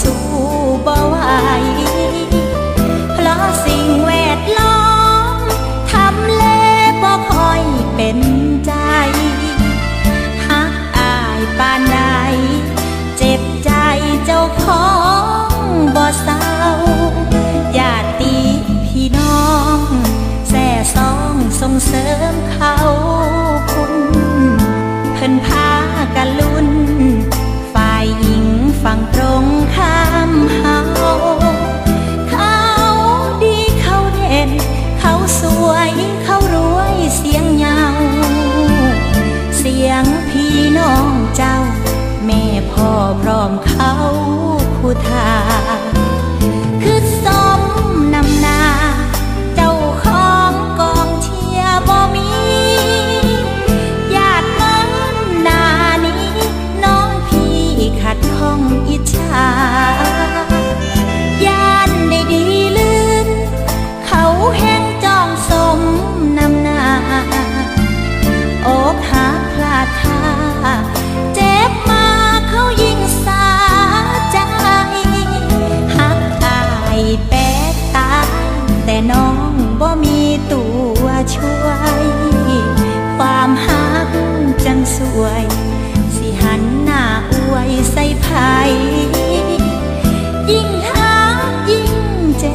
สู้บ่ไหวเพราะสิ่งแวดล้อมทำเลบ่คอยเป็นใจหักอายปานใดเจ็บใจเจ้าของบ่เศร้าญาติพี่น้องแส่ซองส่งเสริม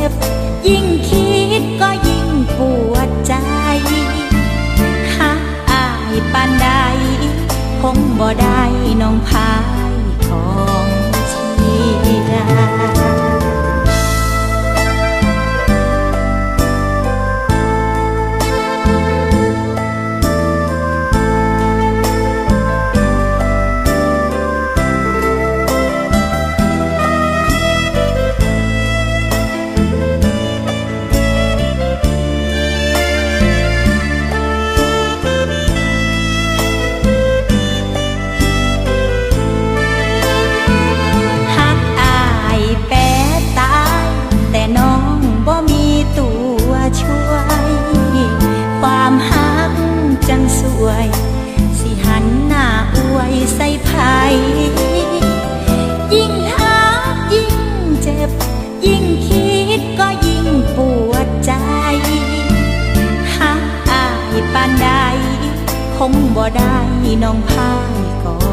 ็บ ยิ่งคิดก็ยิ่งปวดใจหาอายปานใดคงบ่ได้น้องพา คงบ่ได้น้องพายก่อน